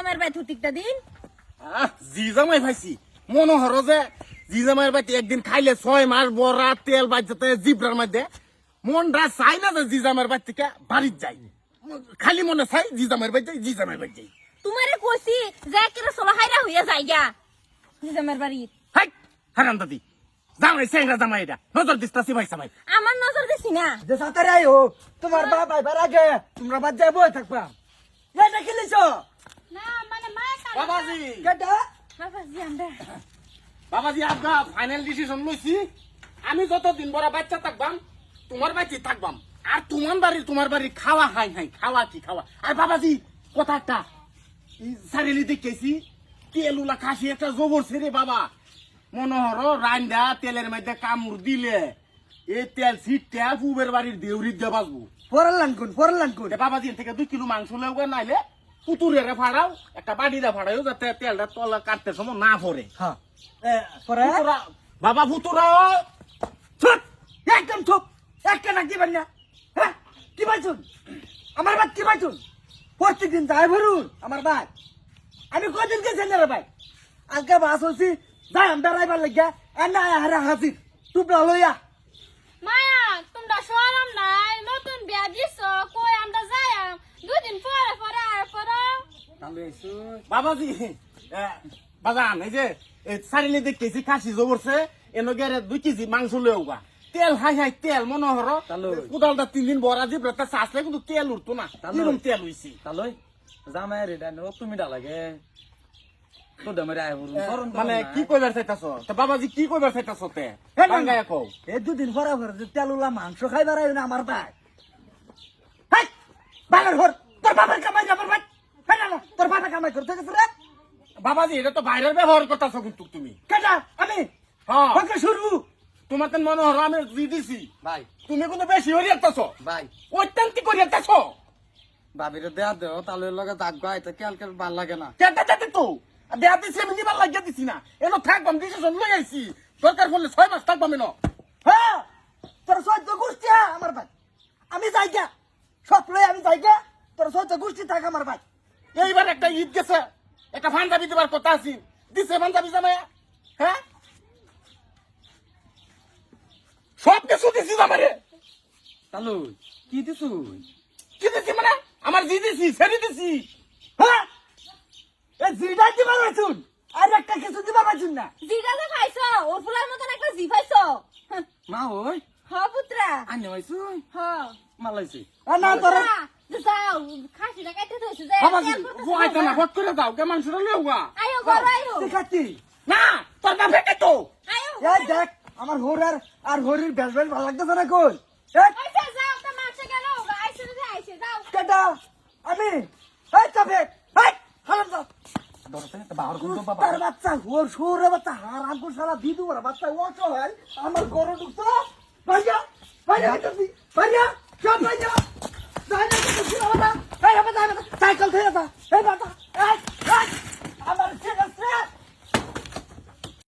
জিজামের by থুতিকটা দিন? আহ, জি জামাই ভাইছি। মনে হর যে জি জামাইয়ের বাড়িতে একদিন খাইলে ছয় মাস বড়া তেল বাজতে জিব্রার মধ্যে। মনটা চাই না যে জি জামাইয়ের বাড়ি থেকে বাড়ির যাই। খালি মনে চাই জি জামাইয়ের বাড়ি যাই জি জামাইয়ের বাড়ি যাই। তোমারে কইছি যে একেবারে সোলা হাইরা হইয়া যাই গা। জিজামের বাড়ি। হাই হারান দাদি। জামাই সেংরা জামাই এটা। নজর দিস্তাছি ভাই সামাই। আমার নজর দিছি না। যে সাঁতারে আইও তোমার বাপ আইবার আগে তোমরা বাদ যায় বই থাকবা। এটা মানে মা বাবাজি। কেটা আমরা। বাবাজি আজকা ফাইনাল ডিসিশন লইছি। আমি যতদিন বড় বাচ্চা থাকবাম তোমার বাড়িতে থাকবাম। আর তোমার বাড়ি তোমার বাড়ি খাওয়া হাই হাই খাওয়া কি খাওয়া? আর বাবাজি কথা একটা। সারিলি দেখেছি তেলুলা খাসি একটা জবর ছেড়ে বাবা। মনোহর রান্দা তেলের মধ্যে কামড় দিলে। এই তেল ছিটটা পুবের বাড়ির দেউরির দিয়ে বাঁচবো। পড়ালান কোন পড়ালান কোন? এ বাবাজি থেকে দুই কিলো মাংস লেগে নাইলে পুতুরের ফাড়াও একটা বাড়িরে ফাড়াও যাতে তেলটা তলা কাটতে সময় না ভরে হ্যাঁ। বাবা ফুতুরা চুপ একদম চুপ একটা না কি বান্না হ্যাঁ? কি পাইছুন আমার বাদ কি পাইছুন প্রত্যেকদিন যাই ভরুন আমার বাদ আমি কদিন গেছি না রে ভাই? আজকে বাস হচ্ছি যাই আমরা রাইবার লাগিয়া এনা হারা হাজির টুপলা লইয়া। মায়া তোমরা সরম নাই নতুন বিয়া দিছ কই আমরা যাই দুদিন পরে পরে আর পরে বাবাজি বাজান এই যে চারিলে দেখতেছি খাসি জবরছে দুই কেজি মাংস লেউগা তেল হাই হাই তেল মনোহর তালো। কোদালটা তিন দিন বড়া দিব তা চাষলে কিন্তু তেল উঠতো না তালো। কিরম তেল হইছি তালৈ জামাই নো তুমি ডালাগে মানে কি কইবার চাইতাছ? তা বাবাজি কি কইবার চাইতাছ তে? হে বাঙ্গায় কও এ দুদিন পরে পরে যে তেলুলা মাংস খাইবার আমার ভাই হাই বাবার ঘর তোর বাবার কামাই না ভাই না না, তোর বাবা কামাই করতে গেছে রে? বাবাজি এটা তো বাইরের ব্যবহার করতেছ কিন্তু তুমি। কেটা আমি? হ্যাঁ। ওকে শুরু। তোমার তো মনোহর আমি দি দিছি। ভাই। তুমি কিন্তু বেশি হয়ে যাচ্ছ ভাই। অত্যন্তিক করে যাচ্ছ ভাবিরে দেয়া দেও লগে দাগ ভালো লাগে না। কেটে যেতে তো দেয়া দিছি আমি নিবার লাগিয়ে দিছি না। এনো থাকবাম ডিসিশন লই আইছি। দরকার পড়লে ছয় মাস থাকবাম এনো হ্যাঁ তোর সহ্য গোষ্ঠী হ্যাঁ আমার ভাই। আমি যাই গা সব লই আমি যাই গা তোর সহ্য গোষ্ঠী থাক আমার ভাই। এইবার একটা ঈদ গেছে একটা পাঞ্জাবি দেবার কথা আছি। দিছে পাঞ্জাবি জামাইয়া হ্যাঁ? সব কিছু দিছি জামাইরে। তালৈ কি দিছু? কি দিছি মানে? আমার জি দিছি ছেড়ে দিছি। হ্যাঁ? এই জিডা দিবা পাইছুন আর একটা কিছু দিবা পাইছুন না। জিগা যে খাইছো ওর ফুলার মতন একটা জি খাইছো মা ওই। হ পুত্রা। আনি হইছু হ মালাইছি। আর না তোর যাও খাসিটা কাইতে থইছো যে বাবাজি তেল করতেছে বুয়াইতে না। ফট করে দাও কে মাংসটা লেউগা আয়ো ঘর আয়ো। দেখাচ্ছি না তোর বাপে কে তো। আয়ো। এই দেখ আমার হোর আর আর হোরির বেশ বেশ ভালো লাগতেছে না কই? এই আইসা যাও তো মাছ গেল আইসা যে আইসা যাও। কেটা? আমি? এই চাপে এই হালাম দাও ধরতে বাহর বাবা তার বাচ্চা হোর সুরে বাচ্চা হার আঙ্কুর সারা বাচ্চা ওট হয় আমার গরু ঢুকতো। ভাইয়া ভাইয়া হাইতাছি ভাইয়া সব ভাইয়া যাই না কিছু ছিল না এই আমার যাই না সাইকেল